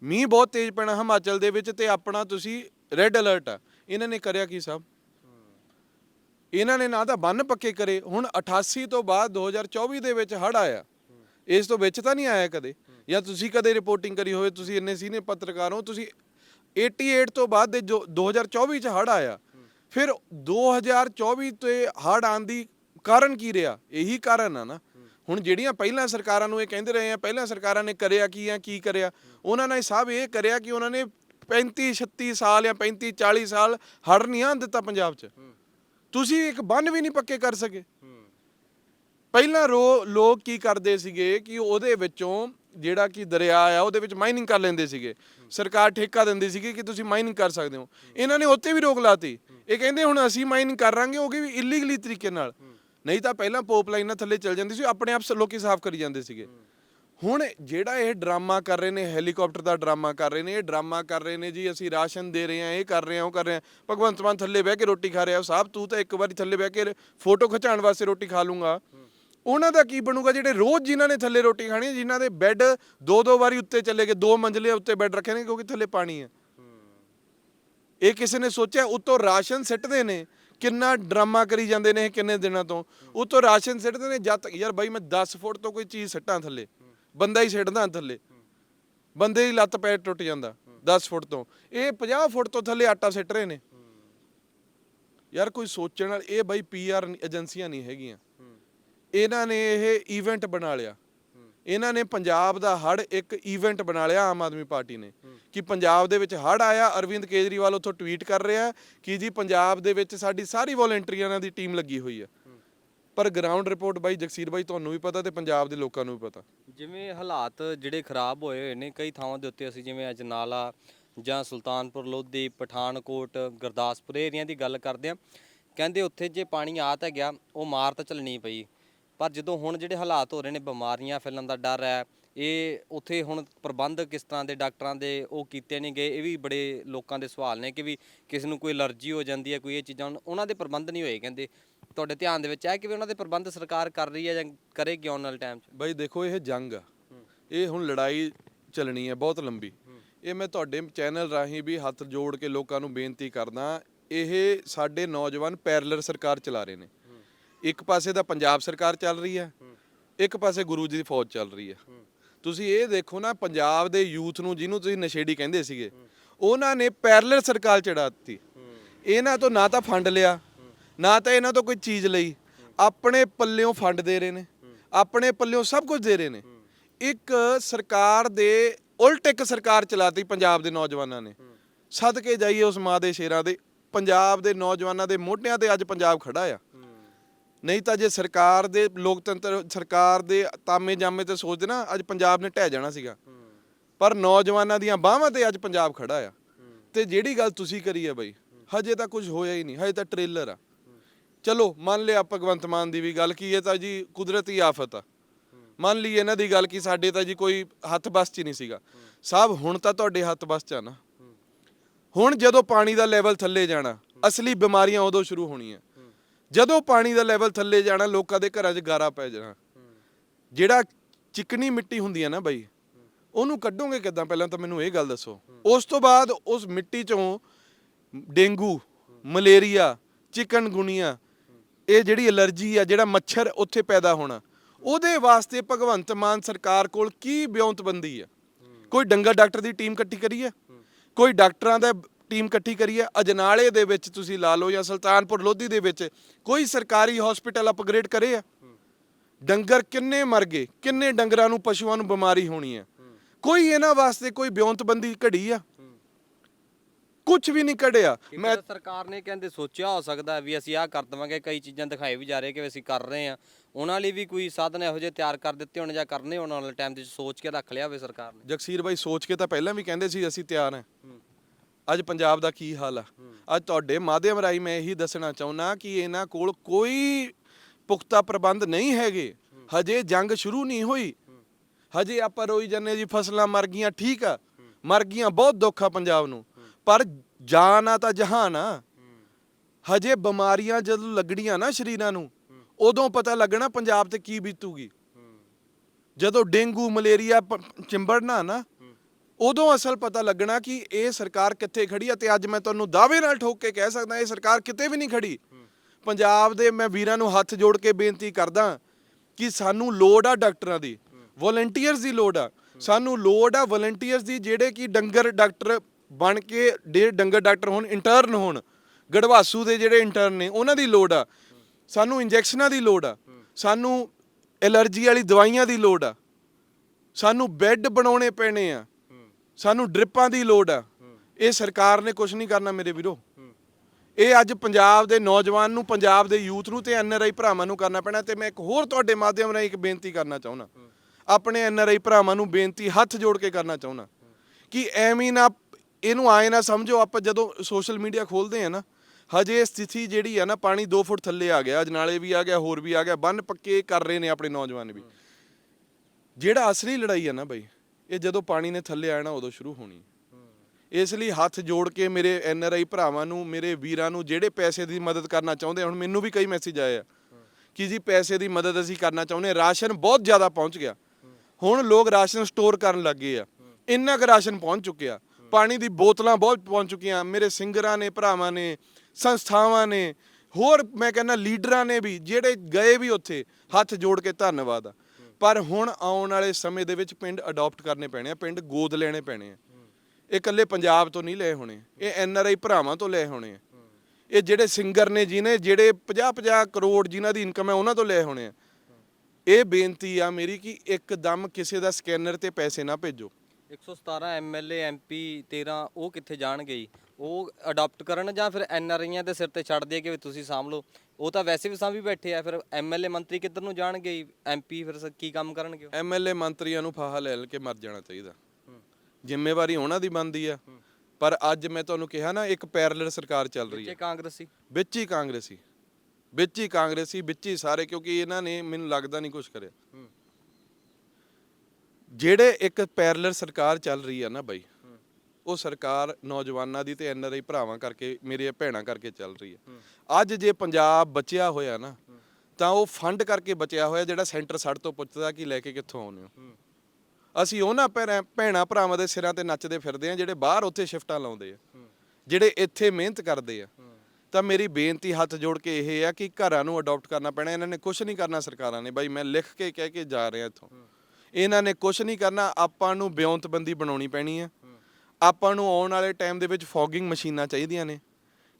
ਮੀਂਹ ਬਹੁਤ ਤੇਜ਼ ਪੈਣਾ ਹਿਮਾਚਲ ਦੇ ਵਿੱਚ ਤੇ ਆਪਣਾ ਤੁਸੀਂ ਰੈੱਡ ਅਲਰਟ ਆ। ਇਹਨਾਂ ਨੇ ਕਰਿਆ ਕੀ ਸਾਹਿਬ ਇਹਨਾਂ ਨੇ ਨਾ ਤਾਂ ਬੰਨ ਪੱਕੇ ਕਰੇ। ਹੁਣ 88 ਤੋਂ ਬਾਅਦ 2024 ਦੇ ਵਿੱਚ ਹੜ ਆਇਆ। ਇਸ ਤੋਂ ਵਿੱਚ ਤਾਂ ਨਹੀਂ ਆਇਆ ਕਦੇ। ਜਾਂ ਤੁਸੀਂ ਕਦੇ ਰਿਪੋਰਟਿੰਗ ਕਰੀ ਹੋਵੇ, ਤੁਸੀਂ ਇੰਨੇ ਸੀਨੀਅਰ ਪੱਤਰਕਾਰ ਹੋ, ਤੁਸੀਂ 88 ਤੋਂ ਬਾਅਦ ਦੇ ਜੋ 2024 ਚ ਹੜ ਆਇਆ। ਫਿਰ 2024 ਤੇ ਹੜ ਆਉਣ ਦੀ ਕਾਰਨ ਕੀ ਰਿਹਾ? ਇਹੀ ਕਾਰਨ ਆ ਨਾ। ਹੁਣ ਜਿਹੜੀਆਂ ਪਹਿਲਾਂ ਸਰਕਾਰਾਂ ਨੂੰ ਇਹ ਕਹਿੰਦੇ ਰਹੇ ਆ, ਪਹਿਲਾਂ ਸਰਕਾਰਾਂ ਨੇ ਕਰਿਆ ਕੀ ਆ, ਕੀ ਕਰਿਆ? ਉਹਨਾਂ ਨੇ ਸਭ ਇਹ ਕਰਿਆ ਕਿ ਉਹਨਾਂ ਨੇ 35 36 ਸਾਲ ਜਾਂ 35 40 ਸਾਲ ਹੜ ਨਹੀਂ ਆਉਣ ਦਿੱਤਾ ਪੰਜਾਬ 'ਚ। ਤੁਸੀਂ ਇੱਕ ਬੰਨ ਵੀ ਨਹੀਂ ਪੱਕੇ ਕਰ ਸਕੇ। ਪਹਿਲਾਂ ਰੋ ਲੋਕ ਕੀ ਕਰਦੇ ਸੀਗੇ ਕਿ ਉਹਦੇ ਵਿੱਚੋਂ ਜਿਹੜਾ ਕਿ ਦਰਿਆ ਆ, ਉਹਦੇ ਵਿੱਚ ਮਾਈਨਿੰਗ ਕਰ ਲੈਂਦੇ ਸੀਗੇ। ਸਰਕਾਰ ਠੇਕਾ ਦਿੰਦੀ ਸੀਗੀ ਕਿ ਤੁਸੀਂ ਮਾਈਨਿੰਗ ਕਰ ਸਕਦੇ ਹੋ। ਇਹਨਾਂ ਨੇ ਉੱਤੇ ਵੀ ਰੋਕ ਲਾਤੀ। ਇਹ ਕਹਿੰਦੇ ਹੁਣ ਅਸੀਂ ਮਾਈਨਿੰਗ ਕਰਾਂਗੇ, ਉਹ ਵੀ ਇਲੀਗਲੀ ਤਰੀਕੇ ਨਾਲ। ਨਹੀਂ ਤਾਂ ਪਹਿਲਾਂ ਪੋਪ ਲਾਈਨਾਂ ਥੱਲੇ ਚੱਲ ਜਾਂਦੀ ਸੀ, ਆਪਣੇ ਆਪ ਸ- ਲੋਕੀ ਸਾਫ਼ ਕਰੀ ਜਾਂਦੇ ਸੀਗੇ। ਹੁਣ ਜਿਹੜਾ ਇਹ ਡਰਾਮਾ ਕਰ ਰਹੇ ਨੇ, ਹੈਲੀਕਾਪਟਰ ਦਾ ਡਰਾਮਾ ਕਰ ਰਹੇ ਨੇ, ਇਹ ਡਰਾਮਾ ਕਰ ਰਹੇ ਨੇ ਜੀ, ਅਸੀਂ ਰਾਸ਼ਨ ਦੇ ਰਹੇ ਹਾਂ, ਇਹ ਕਰ ਰਹੇ ਹਾਂ, ਉਹ ਕਰ ਰਹੇ ਹਾਂ। ਭਗਵੰਤ ਮਾਨ ਥੱਲੇ ਬਹਿ ਕੇ ਰੋਟੀ ਖਾ ਰਿਹਾ ਸਾਹਿਬ ਤੂੰ ਤਾਂ ਇੱਕ ਵਾਰੀ ਥੱਲੇ ਬਹਿ ਕੇ ਫੋਟੋ ਖਿਚਾਉਣ ਵਾਸਤੇ ਰੋਟੀ ਖਾ ਲੂੰਗਾ। ਉਹਨਾਂ ਦਾ ਕੀ ਬਣੂਗਾ? ਜਿਹੜੇ ਰੋਜ਼ ਜਿਨ੍ਹਾਂ ਨੇ ਥੱਲੇ ਰੋਟੀ ਖਾਣੀ ਹੈ ਜਿਨ੍ਹਾਂ ਦੇ ਬੈੱਡ ਦੋ ਦੋ ਵਾਰੀ ਉੱਤੇ ਚਲੇ ਗਏ ਦੋ ਮੰਜ਼ਲੇ ਉੱਤੇ ਬੈੱਡ ਰੱਖੇ ਨੇ ਕਿਉਂਕਿ ਥੱਲੇ ਪਾਣੀ ਹੈ। ਇਹ ਕਿਸੇ ਨੇ ਸੋਚਿਆ? ਉੱਤੋਂ ਰਾਸ਼ਨ ਸਿੱਟਦੇ ਨੇ। ਕਿੰਨਾ ਡਰਾਮਾ ਕਰੀ ਜਾਂਦੇ ਨੇ ਇਹ ਕਿੰਨੇ ਦਿਨਾਂ ਤੋਂ? ਉੱਤੋਂ ਰਾਸ਼ਨ ਸਿੱਟਦੇ ਨੇ ਜਦ ਤੱਕ ਯਾਰ ਬਾਈ ਮੈਂ 10 ਫੁੱਟ ਤੋਂ ਕੋਈ ਚੀਜ਼ ਸਿੱਟਾਂ ਥੱਲੇ। ਬੰਦਾ ਹੀ ਸਿੱਟਦਾ ਥੱਲੇ। ਬੰਦੇ ਦੀ ਲੱਤ ਪੈਰ ਟੁੱਟ ਜਾਂਦਾ 10 ਫੁੱਟ ਤੋਂ। ਇਹ 50 ਫੁੱਟ ਤੋਂ ਥੱਲੇ ਆਟਾ ਸਿੱਟ ਰਹੇ ਨੇ। ਯਾਰ ਕੋਈ ਸੋਚਣ ਨਾਲ ਇਹ ਬਾਈ ਪੀਆਰ ਏਜੰਸੀਆਂ ਨਹੀਂ ਹੈਗੀਆਂ। ਇਹਨਾਂ ਨੇ ਇਹ ਇਵੈਂਟ ਬਣਾ ਲਿਆ। ਇਹਨਾਂ ਨੇ ਪੰਜਾਬ ਦਾ ਹੜ ਇੱਕ ਇਵੈਂਟ ਬਣਾ ਲਿਆ ਆਮ ਆਦਮੀ ਪਾਰਟੀ ਨੇ। ਕਿ ਪੰਜਾਬ ਦੇ ਵਿੱਚ ਹੜ ਆਇਆ, ਅਰਵਿੰਦ ਕੇਜਰੀਵਾਲ ਉੱਥੋਂ ਟਵੀਟ ਕਰ ਰਿਹਾ ਕਿ ਜੀ ਪੰਜਾਬ ਦੇ ਵਿੱਚ ਸਾਡੀ ਸਾਰੀ ਵੋਲੰਟੀਅਰਾਂ ਦੀ ਟੀਮ ਲੱਗੀ ਹੋਈ ਹੈ। ਪਰ ਗਰਾਊਂਡ ਰਿਪੋਰਟ ਬਾਈ ਜਗਸੀਰ ਬਾਈ ਤੁਹਾਨੂੰ ਵੀ ਪਤਾ ਤੇ ਪੰਜਾਬ ਦੇ ਲੋਕਾਂ ਨੂੰ ਵੀ ਪਤਾ। ਜਿਵੇਂ ਹਾਲਾਤ ਜਿਹੜੇ ਖਰਾਬ ਹੋਏ ਹੋਏ ਨੇ, ਕਈ ਥਾਵਾਂ ਦੇ ਉੱਤੇ ਅਸੀਂ ਜਿਵੇਂ ਅਜਨਾਲਾ ਜਾਂ ਸੁਲਤਾਨਪੁਰ, ਲੋਧੀ, ਪਠਾਨਕੋਟ, ਗੁਰਦਾਸਪੁਰ ਏਰੀਆ ਦੀ ਗੱਲ ਕਰਦੇ ਆ ਕਹਿੰਦੇ ਉੱਥੇ ਜੇ ਪਾਣੀ ਆ ਤਾਂ ਗਿਆ ਉਹ ਮਾਰ ਤਾਂ ਚੱਲਣੀ ਪਈ। ਪਰ ਜਦੋਂ ਹੁਣ ਜਿਹੜੇ ਹਾਲਾਤ ਹੋ ਰਹੇ ਨੇ, ਬਿਮਾਰੀਆਂ ਫੈਲਣ ਦਾ ਡਰ ਹੈ, ਇਹ ਉੱਥੇ ਹੁਣ ਪ੍ਰਬੰਧ ਕਿਸ ਤਰ੍ਹਾਂ ਦੇ ਡਾਕਟਰਾਂ ਦੇ ਉਹ ਕੀਤੇ ਨਹੀਂ ਗਏ, ਇਹ ਵੀ ਬੜੇ ਲੋਕਾਂ ਦੇ ਸਵਾਲ ਨੇ ਕਿ ਵੀ ਕਿਸੇ ਨੂੰ ਕੋਈ ਅਲਰਜੀ ਹੋ ਜਾਂਦੀ ਹੈ, ਕੋਈ ਇਹ ਚੀਜ਼ਾਂ, ਉਹਨਾਂ ਦੇ ਪ੍ਰਬੰਧ ਨਹੀਂ ਹੋਏ ਕਹਿੰਦੇ। ਤੁਹਾਡੇ ਧਿਆਨ ਦੇ ਵਿੱਚ ਹੈ ਕਿ ਵੀ ਉਹਨਾਂ ਦੇ ਪ੍ਰਬੰਧ ਸਰਕਾਰ ਕਰ ਰਹੀ ਹੈ ਜਾਂ ਕਰੇਗੀ ਆਉਣ ਵਾਲੇ ਟਾਈਮ 'ਚ? ਬਾਈ ਦੇਖੋ, ਇਹ ਜੰਗ ਆ। ਇਹ ਹੁਣ ਲੜਾਈ ਚੱਲਣੀ ਹੈ, ਬਹੁਤ ਲੰਬੀ। ਇਹ ਮੈਂ ਤੁਹਾਡੇ ਚੈਨਲ ਰਾਹੀਂ ਵੀ ਹੱਥ ਜੋੜ ਕੇ ਲੋਕਾਂ ਨੂੰ ਬੇਨਤੀ ਕਰਦਾ, ਇਹ ਸਾਡੇ ਨੌਜਵਾਨ ਪੈਰਲਰ ਸਰਕਾਰ ਚਲਾ ਰਹੇ ਨੇ। ਇੱਕ ਪਾਸੇ ਤਾਂ ਪੰਜਾਬ ਸਰਕਾਰ ਚੱਲ ਰਹੀ ਹੈ ਇੱਕ ਪਾਸੇ ਗੁਰੂ ਜੀ ਦੀ ਫੌਜ ਚੱਲ ਰਹੀ ਹੈ। ਤੁਸੀਂ ਇਹ ਦੇਖੋ ਨਾ ਪੰਜਾਬ ਦੇ ਯੂਥ ਨੂੰ ਜਿਹਨੂੰ ਤੁਸੀਂ ਨਸ਼ੇੜੀ ਕਹਿੰਦੇ ਸੀਗੇ ਉਹਨਾਂ ਨੇ ਪੈਰਲਰ ਸਰਕਾਰ ਚੜਾ ਦਿੱਤੀ। ਇਹਨਾਂ ਤੋਂ ਨਾ ਤਾਂ ਫੰਡ ਲਿਆ ਨਾ ਤਾਂ ਇਹਨਾਂ ਤੋਂ ਕੋਈ ਚੀਜ਼ ਲਈ। ਆਪਣੇ ਪੱਲਿਓਂ ਫੰਡ ਦੇ ਰਹੇ ਨੇ ਆਪਣੇ ਪੱਲਿਓਂ ਸਭ ਕੁਝ ਦੇ ਰਹੇ ਨੇ। ਇੱਕ ਸਰਕਾਰ ਦੇ ਉਲਟ ਇੱਕ ਸਰਕਾਰ ਚਲਾਤੀ ਪੰਜਾਬ ਦੇ ਨੌਜਵਾਨਾਂ ਨੇ। ਸਦਕੇ ਜਾਈਏ ਉਸ ਮਾਂ ਦੇ ਸ਼ੇਰਾਂ ਦੇ ਪੰਜਾਬ ਦੇ ਨੌਜਵਾਨਾਂ ਦੇ ਮੋਢਿਆਂ ਤੇ ਅੱਜ ਪੰਜਾਬ ਖੜਾ ਆ। ਨਹੀਂ ਤਾਂ ਜੇ ਸਰਕਾਰ ਦੇ, ਲੋਕਤੰਤਰ ਸਰਕਾਰ ਦੇ ਤਾਮੇ ਜਾਮੇ ਤੇ ਸੋਚਦੇ ਨਾ, ਅੱਜ ਪੰਜਾਬ ਨੇ ਢਹਿ ਜਾਣਾ ਸੀਗਾ। ਪਰ ਨੌਜਵਾਨਾਂ ਦੀਆਂ ਬਾਹਾਂ ਤੇ ਅੱਜ ਪੰਜਾਬ ਖੜਾ ਆ। ਤੇ ਜਿਹੜੀ ਗੱਲ ਤੁਸੀਂ ਕਰੀ ਹੈ ਬਈ, ਹਜੇ ਤਾਂ ਕੁਝ ਹੋਇਆ ਹੀ ਨਹੀਂ, ਹਜੇ ਤਾਂ ਟ੍ਰੇਲਰ ਆ। ਚਲੋ, ਮੰਨ ਲਿਆ ਭਗਵੰਤ ਮਾਨ ਦੀ ਵੀ ਗੱਲ ਕੀ ਹੈ ਤਾਂ ਜੀ ਕੁਦਰਤੀ ਆਫਤ ਆ। ਮੰਨ ਲਈ ਇਹਨਾਂ ਦੀ ਗੱਲ ਕੀ ਸਾਡੇ ਤਾਂ ਜੀ ਕੋਈ ਹੱਥ ਬਸ ਚ ਹੀ ਨਹੀਂ ਸੀਗਾ। ਸਾਹਿਬ ਹੁਣ ਤਾਂ ਤੁਹਾਡੇ ਹੱਥ ਬਸ ਚ ਆ ਨਾ। ਹੁਣ ਜਦੋਂ ਪਾਣੀ ਦਾ ਲੈਵਲ ਥੱਲੇ ਜਾਣਾ, ਅਸਲੀ ਬਿਮਾਰੀਆਂ ਉਦੋਂ ਸ਼ੁਰੂ ਹੋਣੀਆਂ। ਜਦੋਂ ਪਾਣੀ ਦਾ ਲੈਵਲ ਥੱਲੇ ਜਾਣਾ, ਲੋਕਾਂ ਦੇ ਘਰਾਂ 'ਚ ਗਾਰਾ ਪੈ ਜਾਣਾ। ਜਿਹੜਾ ਚਿਕਨੀ ਮਿੱਟੀ ਹੁੰਦੀ ਹੈ ਨਾ ਬਾਈ, ਉਹਨੂੰ ਕੱਢੋਗੇ ਕਿੱਦਾਂ? ਪਹਿਲਾਂ ਤਾਂ ਮੈਨੂੰ ਇਹ ਗੱਲ ਦੱਸੋ। ਉਸ ਤੋਂ ਬਾਅਦ ਉਸ ਮਿੱਟੀ 'ਚੋਂ ਡੇਂਗੂ, ਮਲੇਰੀਆ ਚਿਕਨਗੁਨੀਆ ਇਹ ਜਿਹੜੀ ਅਲਰਜੀ ਆ, ਜਿਹੜਾ ਮੱਛਰ ਉੱਥੇ ਪੈਦਾ ਹੋਣਾ, ਉਹਦੇ ਵਾਸਤੇ ਭਗਵੰਤ ਮਾਨ ਸਰਕਾਰ ਕੋਲ ਕੀ ਬਿਉਂਤਬੰਦੀ ਆ? ਕੋਈ ਡੰਗਰ ਡਾਕਟਰ ਦੀ ਟੀਮ ਇਕੱਠੀ ਕਰੀ ਹੈ ਕੋਈ ਡਾਕਟਰਾਂ ਦਾ ਟੀਮ ਇਕੱਠੀ ਕਰੀ ਹੈ ਅਜਨਾਲੇ ਦੇ ਵਿੱਚ ਤੁਸੀਂ ਲਾ ਲਓ ਜਾਂ ਸੁਲਤਾਨਪੁਰ ਲੋਧੀ ਦੇ ਵਿੱਚ ਕੋਈ ਸਰਕਾਰੀ ਹਸਪੀਟਲ ਅਪਗ੍ਰੇਡ ਕਰੇ ਆ? ਡੰਗਰ ਕਿੰਨੇ ਮਰ ਗਏ ਕਿੰਨੇ ਡੰਗਰਾਂ ਨੂੰ ਪਸ਼ੂਆਂ ਨੂੰ ਬਿਮਾਰੀ ਹੋਣੀ ਹੈ ਕੋਈ ਇਹਨਾਂ ਵਾਸਤੇ ਕੋਈ ਬਿਉਂਤਬੰਦੀ ਘੜੀ ਆ? ਕੁਝ ਵੀ ਨਹੀਂ ਕਢਿਆ। ਮੈਂ ਸਰਕਾਰ ਨੇ ਕਹਿੰਦੇ ਸੋਚਿਆ ਹੋ ਸਕਦਾ ਵੀ ਅਸੀਂ ਆਹ ਕਰ ਦਵਾਂਗੇ ਕਈ ਚੀਜ਼ਾਂ ਦਿਖਾਈ ਵੀ ਜਾ ਰਹੇ ਕਿ ਅਸੀਂ ਕਰ ਰਹੇ ਆ ਉਹਨਾਂ ਲਈ ਵੀ ਕੋਈ ਸਾਧਨ ਇਹੋ ਜਿਹੇ ਤਿਆਰ ਕਰ ਦਿੱਤੇ ਹੋਣ ਜਾਂ ਕਰਨੇ ਹੋਣ ਵਾਲੇ ਟਾਈਮ ਦੇ ਸੋਚ ਕੇ ਰੱਖ ਲਿਆ ਹੋਵੇ ਸਰਕਾਰ ਨੇ। ਜਗਸੀਰ ਬਾਈ ਸੋਚ ਕੇ ਤਾਂ ਪਹਿਲਾਂ ਵੀ ਕਹਿੰਦੇ ਸੀ ਅਸੀਂ ਤਿਆਰ ਹਾਂ। ਅੱਜ ਪੰਜਾਬ ਦਾ ਕੀ ਹਾਲ ਆ? ਅੱਜ ਤੁਹਾਡੇ ਮਾਧਿਅਮ ਰਾਹੀਂ ਮੈਂ ਇਹੀ ਦੱਸਣਾ ਚਾਹੁੰਦਾ ਕਿ ਇਹਨਾਂ ਕੋਲ ਕੋਈ ਪੁਖਤਾ ਪ੍ਰਬੰਧ ਨਹੀਂ ਹੈਗੇ। ਹਜੇ ਜੰਗ ਸ਼ੁਰੂ ਨਹੀਂ ਹੋਈ। ਹਜੇ ਆਪਾਂ ਰੋਈ ਜੰਨੇ ਜੀ ਫਸਲਾਂ ਮਰ ਗਈਆਂ ਠੀਕ ਆ। ਮਰ ਗਈਆਂ ਬਹੁਤ ਦੁੱਖ ਆ ਪੰਜਾਬ ਨੂੰ। ਪਰ ਜਾਨ ਆ ਤਾਂ ਜਹਾਨ ਆ। ਹਜੇ ਬਿਮਾਰੀਆਂ ਜਦੋਂ ਲੱਗਣੀਆਂ ਨਾ ਸ਼ਰੀਰਾਂ ਨੂੰ ਉਦੋਂ ਪਤਾ ਲੱਗਣਾ ਪੰਜਾਬ ਤੇ ਕੀ ਬੀਤੂਗੀ। ਜਦੋਂ ਡੇਂਗੂ ਮਲੇਰੀਆ ਚਿੰਬੜਨਾ ਨਾ ਉਦੋਂ ਅਸਲ ਪਤਾ ਲੱਗਣਾ ਕਿ ਇਹ ਸਰਕਾਰ ਕਿੱਥੇ ਖੜੀ ਆ ਤੇ ਅੱਜ ਮੈਂ ਤੁਹਾਨੂੰ ਦਾਅਵੇ ਨਾਲ ਠੋਕ ਕੇ ਕਹਿ ਸਕਦਾ, ਇਹ ਸਰਕਾਰ ਕਿਤੇ ਵੀ ਨਹੀਂ ਖੜੀ। ਪੰਜਾਬ ਦੇ ਮੈਂ ਵੀਰਾਂ ਨੂੰ ਹੱਥ ਜੋੜ ਕੇ ਬੇਨਤੀ ਕਰਦਾ ਕਿ ਸਾਨੂੰ ਲੋੜ ਆ ਡਾਕਟਰਾਂ ਦੀ ਵੋਲੰਟੀਅਰਸ ਦੀ ਲੋੜ ਆ। ਸਾਨੂੰ ਲੋੜ ਆ ਵੋਲੰਟੀਅਰਸ ਦੀ ਜਿਹੜੇ ਕਿ ਡੰਗਰ ਡਾਕਟਰ ਬਣ ਕੇ ਡੇ ਡੰਗਰ ਡਾਕਟਰ ਹੋਣ ਇੰਟਰਨ ਹੋਣ, ਗੜਵਾਸੂ ਦੇ ਜਿਹੜੇ ਇੰਟਰਨ ਨੇ, ਉਹਨਾਂ ਦੀ ਲੋੜ ਆ। ਸਾਨੂੰ ਇੰਜੈਕਸ਼ਨਾਂ ਦੀ ਲੋੜ ਆ। ਸਾਨੂੰ ਐਲਰਜੀ ਵਾਲੀ ਦਵਾਈਆਂ ਦੀ ਲੋੜ ਆ। ਸਾਨੂੰ ਬੈੱਡ ਬਣਾਉਣੇ ਪੈਣੇ ਆ। ਸਾਨੂੰ ਡ੍ਰਿਪਾਂ ਦੀ ਲੋੜ ਆ। ਇਹ ਸਰਕਾਰ ਨੇ ਕੁਝ ਨਹੀਂ ਕਰਨਾ ਮੇਰੇ ਵੀਰੋ। ਇਹ ਅੱਜ ਪੰਜਾਬ ਦੇ ਨੌਜਵਾਨ ਨੂੰ ਪੰਜਾਬ ਦੇ ਯੂਥ ਨੂੰ ਤੇ ਐਨਆਰਆਈ ਭਰਾਵਾਂ ਨੂੰ ਕਰਨਾ ਪੈਣਾ ਤੇ ਮੈਂ ਇੱਕ ਹੋਰ ਤੁਹਾਡੇ ਮਾਧਿਅਮ ਰਾਹੀਂ ਇੱਕ ਬੇਨਤੀ ਕਰਨਾ ਚਾਹੁੰਦਾ। ਆਪਣੇ ਐਨਆਰਆਈ ਭਰਾਵਾਂ ਨੂੰ ਬੇਨਤੀ ਹੱਥ ਜੋੜ ਕੇ ਕਰਨਾ ਚਾਹੁੰਦਾ। ਕਿ ਐਵੇਂ ਨਾ ਇਹਨੂੰ ਆਏ ਨਾ ਸਮਝੋ ਆਪਾਂ ਜਦੋਂ ਸੋਸ਼ਲ ਮੀਡੀਆ ਖੋਲਦੇ ਆ ਨਾ ਹਜੇ ਇਹ ਸਥਿਤੀ ਜਿਹੜੀ ਆ ਨਾ ਪਾਣੀ 2 ਫੁੱਟ ਥੱਲੇ ਆ ਗਿਆ ਅਜਨਾਲੇ ਵੀ ਆ ਗਿਆ ਹੋਰ ਵੀ ਆ ਗਿਆ ਬੰਨ ਪੱਕੇ ਕਰ ਰਹੇ ਨੇ ਆਪਣੇ ਨੌਜਵਾਨ ਵੀ। ਜਿਹੜਾ ਅਸਲੀ ਲੜਾਈ ਆ ਨਾ ਬਾਈ ਇਹ ਜਦੋਂ ਪਾਣੀ ਨੇ ਥੱਲੇ ਆਣਾ ਉਦੋਂ ਸ਼ੁਰੂ ਹੋਣੀ। ਇਸ ਲਈ ਹੱਥ ਜੋੜ ਕੇ ਮੇਰੇ ਐਨ ਆਰ ਆਈ ਭਰਾਵਾਂ ਨੂੰ ਮੇਰੇ ਵੀਰਾਂ ਨੂੰ ਜਿਹੜੇ ਪੈਸੇ ਦੀ ਮਦਦ ਕਰਨਾ ਚਾਹੁੰਦੇ ਆ, ਹੁਣ ਮੈਨੂੰ ਵੀ ਕਈ ਮੈਸੇਜ ਆਏ ਆ ਕਿ ਜੀ ਪੈਸੇ ਦੀ ਮਦਦ ਅਸੀਂ ਕਰਨਾ ਚਾਹੁੰਦੇ ਹਾਂ। ਰਾਸ਼ਨ ਬਹੁਤ ਜ਼ਿਆਦਾ ਪਹੁੰਚ ਗਿਆ। ਹੁਣ ਲੋਕ ਰਾਸ਼ਨ ਸਟੋਰ ਕਰਨ ਲੱਗੇ ਆ। ਇੰਨਾ ਕੁ ਰਾਸ਼ਨ ਪਹੁੰਚ ਚੁੱਕਿਆ। ਪਾਣੀ ਦੀ ਬੋਤਲਾਂ ਬਹੁਤ ਪਹੁੰਚ ਚੁੱਕੀਆਂ। ਮੇਰੇ ਸਿੰਗਰਾਂ ਨੇ ਭਰਾਵਾਂ ਨੇ ਸੰਸਥਾਵਾਂ ਨੇ ਹੋਰ ਮੈਂ ਕਹਿੰਦਾ ਲੀਡਰਾਂ ਨੇ ਵੀ ਜਿਹੜੇ ਗਏ ਵੀ ਉੱਥੇ ਹੱਥ ਜੋੜ ਕੇ ਧੰਨਵਾਦ ਆ। ਪਰ ਹੁਣ ਆਉਣ ਵਾਲੇ ਸਮੇਂ ਦੇ ਵਿੱਚ ਪਿੰਡ ਅਡਾਪਟ ਕਰਨੇ ਪੈਣੇ ਆ, ਪਿੰਡ ਗੋਦ ਲੈਣੇ ਪੈਣੇ ਆ। ਇਹ ਇਕੱਲੇ ਪੰਜਾਬ ਤੋਂ ਨਹੀਂ ਲਏ ਹੋਣੇ, ਇਹ ਐਨ ਆਰ ਆਈ ਭਰਾਵਾਂ ਤੋਂ ਲਏ ਹੋਣੇ ਆ। ਇਹ ਜਿਹੜੇ ਸਿੰਗਰ ਨੇ ਜਿਹਨੇ, ਜਿਹੜੇ 50 50 ਕਰੋੜ ਜਿਨ੍ਹਾਂ ਦੀ ਇਨਕਮ ਹੈ ਉਹਨਾਂ ਤੋਂ ਲਏ ਹੋਣੇ ਆ। ਇਹ ਬੇਨਤੀ ਆ ਮੇਰੀ ਕਿ ਇੱਕਦਮ ਕਿਸੇ ਦਾ ਸਕੈਨਰ ਤੇ ਪੈਸੇ ਨਾ ਭੇਜੋ। 117 ਐਮਐਲਏ ਐਮਪੀ 13 ਉਹ ਕਿੱਥੇ ਜਾਣਗੇ ਉਹ ਅਡਾਪਟ ਕਰਨ ਜਾਂ ਫਿਰ ਐਨਆਰਆਈਆਂ ਦੇ ਸਿਰ ਤੇ ਛੱਡ ਦੇ ਕਿ ਤੁਸੀਂ ਸਾਂਭ ਲਓ। ਉਹ ਤਾਂ ਵੈਸੇ ਵੀ ਸਾਂਭੀ ਬੈਠੇ ਆ ਫਿਰ ਐਮਐਲਏ ਮੰਤਰੀ ਕਿੱਧਰ ਨੂੰ ਜਾਣਗੇ? ਐਮਪੀ ਫਿਰ ਸ- ਕੀ ਕੰਮ ਕਰਨਗੇ ਉਹ? ਐਮਐਲਏ ਮੰਤਰੀਆਂ ਨੂੰ ਫਾਹਾ ਲੈ ਲੈ ਕੇ ਮਰ ਜਾਣਾ ਚਾਹੀਦਾ। ਜ਼ਿੰਮੇਵਾਰੀ ਉਹਨਾਂ ਦੀ ਬਣਦੀ ਆ। ਪਰ ਅੱਜ ਮੈਂ ਤੁਹਾਨੂੰ ਕਿਹਾ ਨਾ ਇੱਕ ਪੈਰਲਲ ਸਰਕਾਰ ਚੱਲ ਰਹੀ ਜੇ ਹੈ ਕਾਂਗਰਸੀ। ਵਿੱਚ ਹੀ ਕਾਂਗਰਸੀ। ਵਿੱਚ ਹੀ ਕਾਂਗਰਸੀ ਵਿੱਚ ਹੀ ਸਾਰੇ ਕਿਉਂਕਿ ਇਹਨਾਂ ਨੇ ਮੈਨੂੰ ਲੱਗਦਾ ਨਹੀਂ ਕੁਝ ਕਰਿਆ। ਜਿਹੜੇ ਇੱਕ ਪੈਰਲਲ ਸਰਕਾਰ ਚੱਲ ਰਹੀ ਆ ਨਾ ਬਾਈ ਉਹ ਸਰਕਾਰ ਨੌਜਵਾਨਾਂ ਦੀ ਤੇ ਐਨਆਰਆਈ ਭਰਾਵਾਂ ਕਰਕੇ ਮੇਰੀਆਂ ਭੈਣਾਂ ਕਰਕੇ ਚੱਲ ਰਹੀ ਹੈ। ਅੱਜ ਜੇ ਪੰਜਾਬ ਬਚਿਆ ਹੋਇਆ ਨਾ ਤਾਂ ਉਹ ਫੰਡ ਕਰਕੇ ਬਚਿਆ ਹੋਇਆ ਜਿਹੜਾ ਸੈਂਟਰ ਸੜ ਤੋਂ ਪੁੱਛਦਾ ਕਿ ਲੈ ਕੇ ਕਿੱਥੋਂ ਆਉਨੇ ਹੋ। ਅਸੀਂ ਉਹਨਾਂ ਭੈਣਾਂ ਭੈਣਾਂ ਭਰਾਵਾਂ ਦੇ ਸਿਰਾਂ ਤੇ ਨੱਚਦੇ ਫਿਰਦੇ ਆ ਜਿਹੜੇ ਬਾਹਰ ਉੱਥੇ ਸ਼ਿਫਟਾਂ ਲਾਉਂਦੇ ਆ ਜਿਹੜੇ ਇੱਥੇ ਮਿਹਨਤ ਕਰਦੇ ਆ। ਤਾਂ ਮੇਰੀ ਬੇਨਤੀ ਹੱਥ ਜੋੜ ਕੇ ਇਹ ਆ ਕਿ ਘਰਾਂ ਨੂੰ ਅਡਾਪਟ ਕਰਨਾ ਪੈਣਾ। ਇਹਨਾਂ ਨੇ ਕੁਝ ਨਹੀਂ ਕਰਨਾ ਸਰਕਾਰਾਂ ਨੇ। ਬਾਈ ਮੈਂ ਲਿਖ ਕੇ ਕਹਿ ਕੇ ਜਾ ਰਿਹਾ ਇੱਥੋਂ। ਇਹਨਾਂ ਨੇ ਕੁਝ ਨਹੀਂ ਕਰਨਾ। ਆਪਾਂ ਨੂੰ ਬਿਉਂਤਬੰਦੀ ਬਣਾਉਣੀ ਪੈਣੀ ਆ। ਆਪਾਂ ਨੂੰ ਆਉਣ ਵਾਲੇ ਟਾਈਮ ਦੇ ਵਿੱਚ ਫੌਗਿੰਗ ਮਸ਼ੀਨਾਂ ਚਾਹੀਦੀਆਂ ਨੇ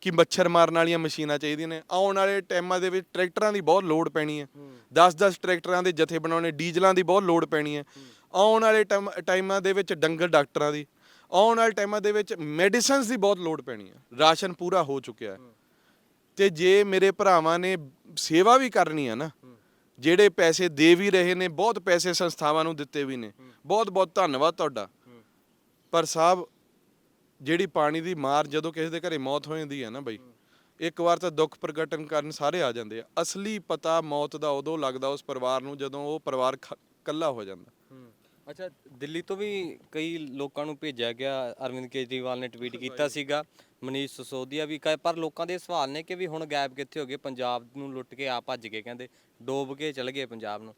ਕਿ ਮੱਛਰ ਮਾਰਨ ਵਾਲੀਆਂ ਮਸ਼ੀਨਾਂ ਚਾਹੀਦੀਆਂ ਨੇ। ਆਉਣ ਵਾਲੇ ਟਾਈਮਾਂ ਦੇ ਵਿੱਚ ਟਰੈਕਟਰਾਂ ਦੀ ਬਹੁਤ ਲੋਡ ਪੈਣੀ ਹੈ। 10-10 ਟਰੈਕਟਰਾਂ ਦੇ ਜਥੇ ਬਣਾਉਣੇ ਡੀਜ਼ਲਾਂ ਦੀ ਬਹੁਤ ਲੋਡ ਪੈਣੀ ਹੈ। ਆਉਣ ਵਾਲੇ ਟਾਈਮ- ਦੇ ਵਿੱਚ ਡੰਗਰ ਡਾਕਟਰਾਂ ਦੀ ਆਉਣ ਵਾਲੇ ਟਾਈਮਾਂ ਦੇ ਵਿੱਚ ਮੈਡੀਸਨਸ ਦੀ ਬਹੁਤ ਲੋਡ ਪੈਣੀ ਹੈ। ਰਾਸ਼ਨ ਪੂਰਾ ਹੋ ਚੁੱਕਿਆ ਹੈ। ਤੇ ਜੇ ਮੇਰੇ ਭਰਾਵਾਂ ਨੇ ਸੇਵਾ ਵੀ ਕਰਨੀ ਆ ਨਾ ਜਿਹੜੇ ਪੈਸੇ ਦੇ ਵੀ ਰਹੇ ਨੇ ਬਹੁਤ ਪੈਸੇ ਸੰਸਥਾਵਾਂ ਨੂੰ ਦਿੱਤੇ ਵੀ ਨੇ। ਬਹੁਤ ਬਹੁਤ ਧੰਨਵਾਦ ਤੁਹਾਡਾ। ਪਰ ਸਾਹਿਬ ਜਿਹੜੀ ਪਾਣੀ ਦੀ ਮਾਰ ਜਦੋਂ ਕਿਸੇ ਦੇ ਘਰੇ ਮੌਤ ਹੋ ਜਾਂਦੀ ਹੈ ਨਾ ਬਈ ਇੱਕ ਵਾਰ ਤਾਂ ਦੁੱਖ ਪ੍ਰਗਟਨ ਕਰਨ ਸਾਰੇ ਆ ਜਾਂਦੇ ਆ। ਅਸਲੀ ਪਤਾ ਮੌਤ ਦਾ ਉਦੋਂ ਲੱਗਦਾ ਉਸ ਪਰਿਵਾਰ ਨੂੰ ਜਦੋਂ ਉਹ ਪਰਿਵਾਰ ਇਕੱਲਾ ਹੋ ਜਾਂਦਾ। ਅੱਛਾ ਦਿੱਲੀ ਤੋਂ ਵੀ ਕਈ ਲੋਕਾਂ ਨੂੰ ਭੇਜਿਆ ਗਿਆ ਅਰਵਿੰਦ ਕੇਜਰੀਵਾਲ ਨੇ ਟਵੀਟ ਕੀਤਾ ਸੀਗਾ ਮਨੀਸ਼ ਸਿਸੋਦੀਆ ਵੀ ਕਹੇ ਪਰ ਲੋਕਾਂ ਦੇ ਸਵਾਲ ਨੇ ਕਿ ਵੀ ਹੁਣ ਗਾਇਬ ਕਿੱਥੇ ਹੋ ਗਏ? ਪੰਜਾਬ ਨੂੰ ਲੁੱਟ ਕੇ ਆ ਭੱਜ ਗਏ ਕਹਿੰਦੇ ਡੋਬ ਕੇ ਚਲ ਗਏ ਪੰਜਾਬ ਨੂੰ।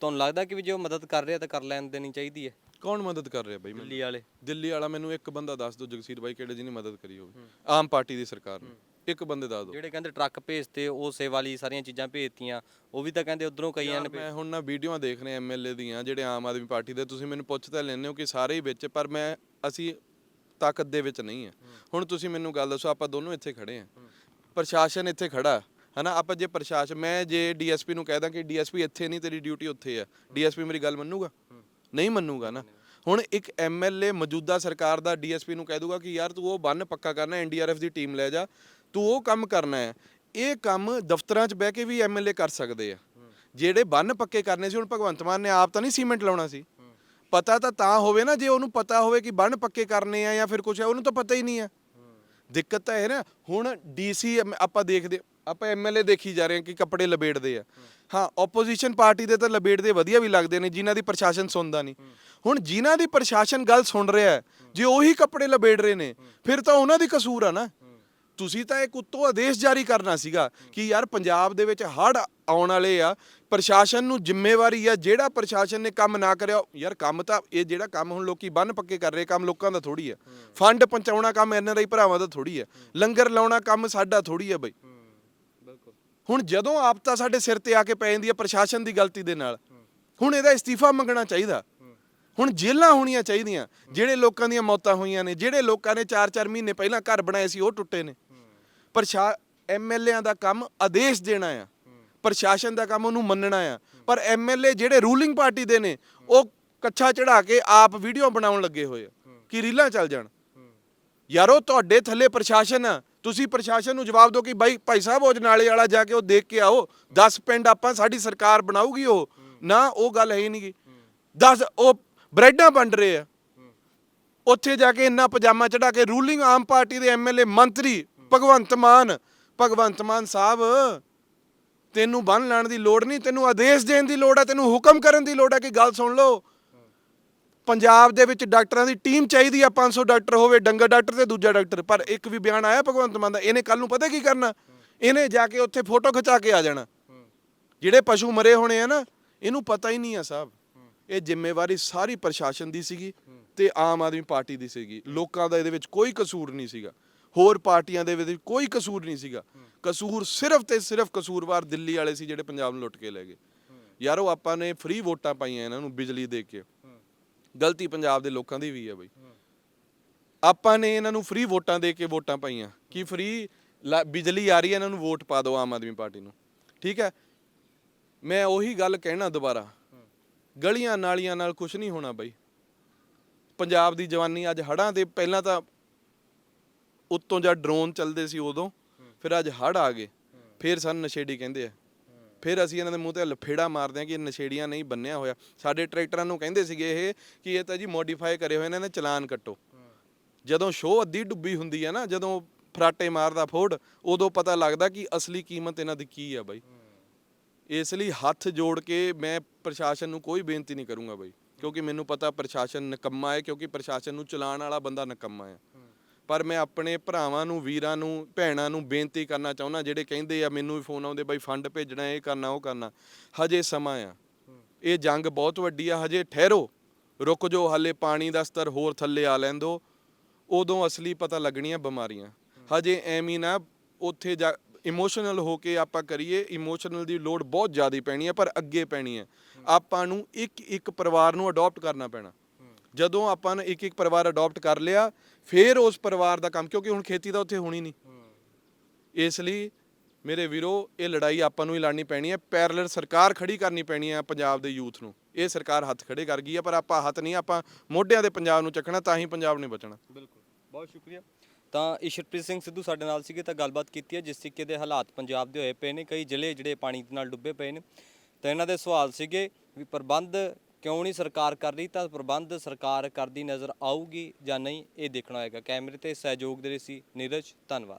ਤੁਹਾਨੂੰ ਲੱਗਦਾ ਕਿ ਵੀ ਜੇ ਉਹ ਮਦਦ ਕਰ ਰਿਹਾ ਤਾਂ ਕਰ ਲੈਣ ਦੇਣੀ ਚਾਹੀਦੀ ਹੈ? ਕੌਣ ਮਦਦ ਕਰ ਰਿਹਾ ਬਈ ਮੈਨੂੰ? ਦਿੱਲੀ ਵਾਲੇ। ਦਿੱਲੀ ਵਾਲਾ ਮੈਨੂੰ ਇੱਕ ਬੰਦਾ ਦੱਸ ਦਿਓ ਜਗਸੀਰ ਬਾਈ ਕਿਹੜੇ ਜਿਹਨੇ ਮਦਦ ਕਰੀ ਹੋਵੇ। ਆਮ ਪਾਰਟੀ ਦੀ ਸਰਕਾਰ ਨੇ। ਇੱਕ ਬੰਦੇ ਦੱਸ ਦਿਓ। ਜਿਹੜੇ ਕਹਿੰਦੇ ਟਰੱਕ ਭੇਜਤੇ ਉਹ ਸੇਵਾ ਲਈ ਸਾਰੀਆਂ ਚੀਜ਼ਾਂ ਭੇਜਤੀਆਂ ਉਹ ਵੀ ਤਾਂ ਕਹਿੰਦੇ ਉਧਰੋਂ ਕਈਆਂ ਨੇ ਮੈਂ ਹੁਣ ਨਾ ਵੀਡੀਓਆਂ ਦੇਖ ਰਹੇ ਐਮਐਲਏ ਦੀਆਂ ਜਿਹੜੇ ਆਮ ਆਦਮੀ ਪਾਰਟੀ ਦੇ ਤੁਸੀਂ ਮੈਨੂੰ ਪੁੱਛ ਤਾਂ ਲੈਂਦੇ ਹੋ ਕਿ ਸਾਰੇ ਹੀ ਵਿੱਚ ਪਰ ਮੈਂ ਅਸੀਂ ਤਾਕਤ ਦੇ ਵਿੱਚ ਨਹੀਂ ਆ ਹੁਣ ਤੁਸੀਂ ਮੈਨੂੰ ਗੱਲ ਦੱਸੋ ਆਪਾਂ ਦੋਨੋਂ ਇੱਥੇ ਖੜੇ ਆ ਪ੍ਰਸ਼ਾਸਨ ਇੱਥੇ ਖੜਾ ਹਨਾ, ਆਪਾਂ ਜੇ ਪ੍ਰਸ਼ਾਸਨ, ਮੈਂ ਜੇ ਡੀਐਸਪੀ ਨੂੰ ਕਹਿ ਦਾਂ ਕਿ ਡੀਐਸਪੀ ਇੱਥੇ ਨਹੀਂ, ਤੇਰੀ ਡਿਊਟੀ ਉੱਥੇ ਆ। ਡੀਐਸਪੀ ਮੇਰੀ ਗੱਲ ਮੰਨੂਗਾ? ਨਹੀਂ ਮੰਨੂਗਾ ਨਾ। ਹੁਣ ਇੱਕ ਐਮਐਲਏ ਮੌਜੂਦਾ ਸਰਕਾਰ ਦਾ ਡੀਐਸਪੀ ਨੂੰ ਕਹਿ ਦੂਗਾ ਕਿ ਯਾਰ ਤੂੰ ਉਹ ਬੰਨ ਪੱਕਾ ਕਰਨਾ ਐਨਡੀਆਰਐਫ ਦੀ ਟੀਮ ਲੈ ਜਾ। ਤੂੰ ਉਹ ਕੰਮ ਕਰਨਾ ਹੈ। ਇਹ ਕੰਮ ਦਫ਼ਤਰਾਂ 'ਚ ਬਹਿ ਕੇ ਵੀ ਐਮਐਲਏ ਕਰ ਸਕਦੇ ਆ। ਜਿਹੜੇ ਬੰਨ ਪੱਕੇ ਕਰਨੇ ਸੀ, ਹੁਣ ਭਗਵੰਤ ਮਾਨ ਨੇ ਆਪ ਤਾਂ ਨਹੀਂ ਸੀਮੈਂਟ ਲਾਉਣਾ ਸੀ। ਪਤਾ ਤਾਂ ਤਾਂ ਹੋਵੇ ਨਾ, ਜੇ ਉਹਨੂੰ ਪਤਾ ਹੋਵੇ ਕਿ ਬੰਨ ਪੱਕੇ ਕਰਨੇ ਆ ਜਾਂ ਫਿਰ ਕੁਝ ਹੈ ਉਹਨੂੰ ਤਾਂ ਪਤਾ ਹੀ ਨਹੀਂ ਆ। ਦਿੱਕਤ ਤਾਂ ਇਹ ਨਾ, ਹੁਣ ਡੀਸੀ, ਆਪਾਂ ਦੇਖਦੇ ਆਪਾਂ ਐਮਐਲਏ ਦੇਖੀ ਜਾ ਰਹੇ ਹਾਂ ਕਿ ਕੱਪੜੇ ਲਬੇੜਦੇ ਆ। ਹਾਂ ਆਪੋਜੀਸ਼ਨ ਪਾਰਟੀ ਦੇ ਤਾਂ ਲਬੇੜਦੇ ਵਧੀਆ ਵੀ ਲੱਗਦੇ ਨੇ ਜਿਨ੍ਹਾਂ ਦੀ ਪ੍ਰਸ਼ਾਸਨ ਸੁਣਦਾ ਨਹੀਂ। ਹੁਣ ਜਿਨ੍ਹਾਂ ਦੀ ਪ੍ਰਸ਼ਾਸਨ ਗੱਲ ਸੁਣ ਰਿਹਾ ਹੈ, ਜੇ ਉਹੀ ਕੱਪੜੇ ਲਬੇੜ ਰਹੇ ਨੇ ਫਿਰ ਤਾਂ ਉਹਨਾਂ ਦੀ ਕਸੂਰ ਆ ਨਾ। ਤੁਸੀਂ ਤਾਂ ਇੱਕ ਉੱਤੋਂ ਆਦੇਸ਼ ਜਾਰੀ ਕਰਨਾ ਸੀਗਾ ਕਿ ਯਾਰ ਪੰਜਾਬ ਦੇ ਵਿੱਚ ਹੜ ਆਉਣ ਵਾਲੇ ਆ ਪ੍ਰਸ਼ਾਸਨ ਨੂੰ ਜ਼ਿੰਮੇਵਾਰੀ ਆ ਜਿਹੜਾ ਪ੍ਰਸ਼ਾਸਨ ਨੇ ਕੰਮ ਨਾ ਕਰਿਆ ਯਾਰ ਕੰਮ ਤਾਂ ਇਹ ਜਿਹੜਾ ਕੰਮ ਹੁਣ ਲੋਕੀ ਬੰਨ ਪੱਕੇ ਕਰ ਰਹੇ ਕੰਮ ਲੋਕਾਂ ਦਾ ਥੋੜੀ ਆ। ਫੰਡ ਪਹੁੰਚਾਉਣਾ ਕੰਮ ਐਨਆਰਆਈ ਭਰਾਵਾਂ ਦਾ ਥੋੜੀ ਆ ਲੰਗਰ ਲਾਉਣਾ ਕੰਮ ਸਾਡਾ ਥੋੜੀ ਆ ਬਈ। ਹੁਣ ਜਦੋਂ ਆਪਤਾ ਸਾਡੇ ਸਿਰ ਤੇ ਆ ਕੇ ਪੈ ਜਾਂਦੀ ਹੈ ਪ੍ਰਸ਼ਾਸਨ ਦੀ ਗਲਤੀ ਦੇ ਨਾਲ, ਹੁਣ ਇਹਦਾ ਇਸਤੀਫਾ ਮੰਗਣਾ ਚਾਹੀਦਾ। ਹੁਣ ਜੇਲ੍ਹਾਂ ਹੋਣੀਆਂ ਚਾਹੀਦੀਆਂ, ਜਿਹੜੇ ਲੋਕਾਂ ਦੀਆਂ ਮੌਤਾਂ ਹੋਈਆਂ ਨੇ, ਜਿਹੜੇ ਲੋਕਾਂ ਨੇ 4-4 ਮਹੀਨੇ ਪਹਿਲਾਂ ਘਰ ਬਣਾਏ ਸੀ, ਉਹ ਟੁੱਟੇ ਨੇ। ਪ੍ਰਸ਼ਾ ਐਮਐਲਏਆਂ ਦਾ ਕੰਮ ਆਦੇਸ਼ ਦੇਣਾ ਆ। ਪ੍ਰਸ਼ਾਸਨ ਦਾ ਕੰਮ ਉਹਨੂੰ ਮੰਨਣਾ ਆ। ਪਰ ਐਮਐਲਏ ਜਿਹੜੇ ਰੂਲਿੰਗ ਪਾਰਟੀ ਦੇ ਨੇ, ਉਹ ਕੱਛਾ ਚੜਾ ਕੇ ਆਪ ਵੀਡੀਓ ਬਣਾਉਣ ਲੱਗੇ ਹੋਏ ਕਿ ਰੀਲਾਂ ਚੱਲ ਜਾਣ। ਯਾਰੋ, ਤੁਹਾਡੇ ਥੱਲੇ ਪ੍ਰਸ਼ਾਸਨ ਆ ਤੁਸੀਂ ਪ੍ਰਸ਼ਾਸਨ ਨੂੰ ਜਵਾਬ ਦਿਓ ਕਿ ਬਾਈ, ਭਾਈ ਸਾਹਿਬ, ਉਹ ਨਾਲੇ ਵਾਲਾ ਜਾ ਕੇ ਉਹ ਦੇਖ ਕੇ ਆਓ 10 ਪਿੰਡ ਆਪਾਂ, ਸਾਡੀ ਸਰਕਾਰ ਬਣਾਊਗੀ ਉਹ। ਨਾ, ਉਹ ਗੱਲ ਹੈ ਨਹੀਂਗੀ 10 ਉਹ ਬ੍ਰੈਡਾਂ ਵੰਡ ਰਹੇ ਆ। ਉੱਥੇ ਜਾ ਕੇ ਇੰਨਾ ਪਜਾਮਾ ਚੜਾ ਕੇ ਰੂਲਿੰਗ ਆਮ ਪਾਰਟੀ ਦੇ ਐਮਐਲਏ ਮੰਤਰੀ ਭਗਵੰਤ ਮਾਨ ਭਗਵੰਤ ਮਾਨ ਸਾਹਿਬ, ਤੈਨੂੰ ਬੰਨ ਲੈਣ ਦੀ ਲੋੜ ਨਹੀਂ, ਤੈਨੂੰ ਆਦੇਸ਼ ਦੇਣ ਦੀ ਲੋੜ ਹੈ ਤੈਨੂੰ ਹੁਕਮ ਕਰਨ ਦੀ ਲੋੜ ਹੈ ਕਿ ਗੱਲ ਸੁਣ ਲਓ। ਪੰਜਾਬ ਦੇ ਵਿੱਚ ਡਾਕਟਰਾਂ ਦੀ ਟੀਮ ਚਾਹੀਦੀ ਆ 500 ਡਾਕਟਰ ਹੋਵੇ, ਡੰਗਰ ਡਾਕਟਰ ਤੇ ਦੂਜਾ ਡਾਕਟਰ, ਪਰ ਇੱਕ ਵੀ ਬਿਆਨ ਆਇਆ ਭਗਵੰਤ ਮਾਨ ਦਾ, ਇਹਨੇ ਕੱਲ ਨੂੰ ਪਤਾ ਕੀ ਕਰਨਾ? ਇਹਨੇ ਜਾ ਕੇ ਉੱਥੇ ਫੋਟੋ ਖਿਚਾ ਕੇ ਆ ਜਾਣਾ। ਜਿਹੜੇ ਪਸ਼ੂ ਮਰੇ ਹੋਣੇ ਆ ਨਾ, ਇਹਨੂੰ ਪਤਾ ਹੀ ਨਹੀਂ ਆ ਸਾਹਿਬ ਇਹ ਜ਼ਿੰਮੇਵਾਰੀ ਸਾਰੀ ਪ੍ਰਸ਼ਾਸਨ ਦੀ ਸੀਗੀ ਤੇ ਆਮ ਆਦਮੀ ਪਾਰਟੀ ਦੀ ਸੀਗੀ। ਲੋਕਾਂ ਦਾ ਇਹਦੇ ਵਿੱਚ ਕੋਈ ਕਸੂਰ ਨਹੀਂ ਸੀਗਾ। ਹੋਰ ਪਾਰਟੀਆਂ ਦੇ ਵਿੱਚ ਕੋਈ ਕਸੂਰ ਨਹੀਂ ਸੀਗਾ। ਕਸੂਰ ਸਿਰਫ ਤੇ ਸਿਰਫ ਕਸੂਰਵਾਰ ਦਿੱਲੀ ਵਾਲੇ ਸੀ ਜਿਹੜੇ ਪੰਜਾਬ ਨੂੰ ਲੁੱਟ ਕੇ ਲੈ ਗਏ। ਯਾਰੋ, ਆਪਾਂ ਨੇ ਫ੍ਰੀ ਵੋਟਾਂ ਪਾਈਆਂ ਇਹਨਾਂ ਨੂੰ ਬਿਜਲੀ ਦੇ ਕੇ। ਗਲਤੀ ਪੰਜਾਬ ਦੇ ਲੋਕਾਂ ਦੀ ਵੀ ਹੈ ਬਈ। ਆਪਾਂ ਨੇ ਇਹਨਾਂ ਨੂੰ ਫ੍ਰੀ ਵੋਟਾਂ ਦੇ ਕੇ ਵੋਟਾਂ ਪਾਈਆਂ। ਕਿ ਫ੍ਰੀ ਬਿਜਲੀ ਆ ਰਹੀ ਹੈ ਇਹਨਾਂ ਨੂੰ ਵੋਟ ਪਾ ਦਿਓ ਆਮ ਆਦਮੀ ਪਾਰਟੀ ਨੂੰ। ਠੀਕ ਹੈ? ਮੈਂ ਉਹੀ ਗੱਲ ਕਹਿਣਾ ਦੁਬਾਰਾ। ਗਲੀਆਂ ਨਾਲੀਆਂ ਨਾਲ ਕੁਝ ਨਹੀਂ ਹੋਣਾ ਬਈ। ਪੰਜਾਬ ਦੀ ਜਵਾਨੀ ਅੱਜ ਹੜਾਂ ਦੇ ਪਹਿਲਾਂ ਤਾਂ ਉੱਤੋਂ ਜਦ ਡਰੋਨ ਚੱਲਦੇ ਸੀ ਉਦੋਂ ਫਿਰ ਅੱਜ ਹੜ ਆ ਗਏ। ਫਿਰ ਸਾਨੂੰ ਨਸ਼ੇੜੀ ਕਹਿੰਦੇ ਆ। ਫਿਰ ਅਸੀਂ ਇਹਨਾਂ ਦੇ ਮੂੰਹ ਤੇ ਲਫੇੜਾ ਮਾਰਦੇ ਆ ਕਿ ਇਹ ਨਸ਼ੇੜੀਆਂ ਨਹੀਂ ਬੰਨਿਆ ਹੋਇਆ। ਸਾਡੇ ਟਰੈਕਟਰਾਂ ਨੂੰ ਕਹਿੰਦੇ ਸੀਗੇ ਇਹ ਕਿ ਇਹ ਤਾਂ ਜੀ ਮੋਡੀਫਾਈ ਕਰੇ ਹੋਏ ਨੇ, ਇਹਨਾਂ ਦੇ ਚਲਾਨ ਕੱਟੋ। ਜਦੋਂ ਸ਼ੋਅ ਅੱਧੀ ਡੁੱਬੀ ਹੁੰਦੀ ਹੈ ਨਾ, ਜਦੋਂ ਫਰਾਟੇ ਮਾਰਦਾ ਫੋਰਡ ਉਦੋਂ ਪਤਾ ਲੱਗਦਾ ਕਿ ਅਸਲੀ ਕੀਮਤ ਇਹਨਾਂ ਦੀ ਕੀ ਆ ਬਾਈ। ਇਸ ਲਈ ਹੱਥ ਜੋੜ ਕੇ ਮੈਂ ਪ੍ਰਸ਼ਾਸਨ ਨੂੰ ਕੋਈ ਬੇਨਤੀ ਨਹੀਂ ਕਰੂੰਗਾ ਬਾਈ, ਕਿਉਂਕਿ ਮੈਨੂੰ ਪਤਾ ਪ੍ਰਸ਼ਾਸਨ ਨਕੰਮਾ ਹੈ, ਕਿਉਂਕਿ ਪ੍ਰਸ਼ਾਸਨ ਨੂੰ ਚਲਾਉਣ ਵਾਲਾ ਬੰਦਾ ਨਕੰਮਾ ਹੈ ਪਰ ਮੈਂ ਆਪਣੇ ਭਰਾਵਾਂ ਨੂੰ, ਵੀਰਾਂ ਨੂੰ, ਭੈਣਾਂ ਨੂੰ ਬੇਨਤੀ ਕਰਨਾ ਚਾਹੁੰਦਾ, ਜਿਹੜੇ ਕਹਿੰਦੇ ਆ, ਮੈਨੂੰ ਵੀ ਫੋਨ ਆਉਂਦੇ, ਬਾਈ ਫੰਡ ਭੇਜਣਾ, ਇਹ ਕਰਨਾ, ਉਹ ਕਰਨਾ। ਹਜੇ ਸਮਾਂ ਆ। ਇਹ ਜੰਗ ਬਹੁਤ ਵੱਡੀ ਆ, ਹਜੇ ਠਹਿਰੋ। ਰੁਕ ਜਾਓ, ਹਲੇ ਪਾਣੀ ਦਾ ਸਤਰ ਹੋਰ ਥੱਲੇ ਆ ਲੈਂਦੋ। ਉਦੋਂ ਅਸਲੀ ਪਤਾ ਲੱਗਣੀਆਂ ਬਿਮਾਰੀਆਂ। ਹਜੇ ਐਵੇਂ ਨਾ, ਉੱਥੇ ਜਾ ਇਮੋਸ਼ਨਲ ਹੋ ਕੇ ਆਪਾਂ ਕਰੀਏ ਇਮੋਸ਼ਨਲ ਦੀ ਲੋਡ ਬਹੁਤ ਜ਼ਿਆਦਾ ਪੈਣੀ ਹੈ ਪਰ ਅੱਗੇ ਪੈਣੀ ਹੈ ਆਪਾਂ ਨੂੰ ਇੱਕ ਇੱਕ ਪਰਿਵਾਰ ਨੂੰ ਅਡਾਪਟ ਕਰਨਾ ਪੈਣਾ। ਜਦੋਂ ਆਪਾਂ ਨੇ ਇੱਕ ਇੱਕ ਪਰਿਵਾਰ ਅਡਾਪਟ ਕਰ ਲਿਆ ਫਿਰ ਉਸ ਪਰਿਵਾਰ ਦਾ ਕੰਮ ਕਿਉਂਕਿ ਹੁਣ ਖੇਤੀ ਤਾਂ ਉੱਥੇ ਹੋਣੀ ਨਹੀਂ। ਇਸ ਲਈ ਮੇਰੇ ਵੀਰੋ ਇਹ ਲੜਾਈ ਆਪਾਂ ਨੂੰ ਹੀ ਲੜਨੀ ਪੈਣੀ ਹੈ। ਪੈਰਲਲ ਸਰਕਾਰ ਖੜੀ ਕਰਨੀ ਪੈਣੀ ਹੈ ਪੰਜਾਬ ਦੇ ਯੂਥ ਨੂੰ। ਇਹ ਸਰਕਾਰ ਹੱਥ ਖੜੇ ਕਰ ਗਈ ਹੈ ਪਰ ਆਪਾਂ ਹੱਥ ਨਹੀਂ ਆਪਾਂ ਮੋਢਿਆਂ ਦੇ ਪੰਜਾਬ ਨੂੰ ਚੱਕਣਾ ਤਾਂ ਹੀ ਪੰਜਾਬ ਨੇ ਬਚਣਾ। ਬਿਲਕੁਲ। ਬਹੁਤ ਸ਼ੁਕਰੀਆ। ਤਾਂ ਈਸ਼ਰਪ੍ਰੀਤ ਸਿੰਘ ਸਿੱਧੂ ਸਾਡੇ ਨਾਲ ਸੀਗੇ ਤਾਂ ਗੱਲਬਾਤ ਕੀਤੀ ਹੈ ਜਿਸ ਤਰੀਕੇ ਦੇ ਹਾਲਾਤ ਪੰਜਾਬ ਦੇ ਹੋਏ ਪਏ ਨੇ। ਕਈ ਜ਼ਿਲ੍ਹੇ ਜਿਹੜੇ ਪਾਣੀ ਦੇ ਨਾਲ ਡੁੱਬੇ ਪਏ ਨੇ। ਤਾਂ ਇਹਨਾਂ ਦੇ ਸਵਾਲ ਸੀਗੇ ਵੀ ਪ੍ਰਬੰਧ ਕਿਉਂ ਨਹੀਂ ਸਰਕਾਰ ਕਰ ਰਹੀ? ਤਾਂ ਪ੍ਰਬੰਧ ਸਰਕਾਰ ਕਰਦੀ ਨਜ਼ਰ ਆਊਗੀ ਜਾਂ ਨਹੀਂ? ਇਹ ਦੇਖਣਾ ਹੋਏਗਾ। ਕੈਮਰੇ ਤੇ ਸਹਿਯੋਗ ਦੇ ਲਈ ਸੀ ਨੀਰਜ। ਧੰਨਵਾਦ।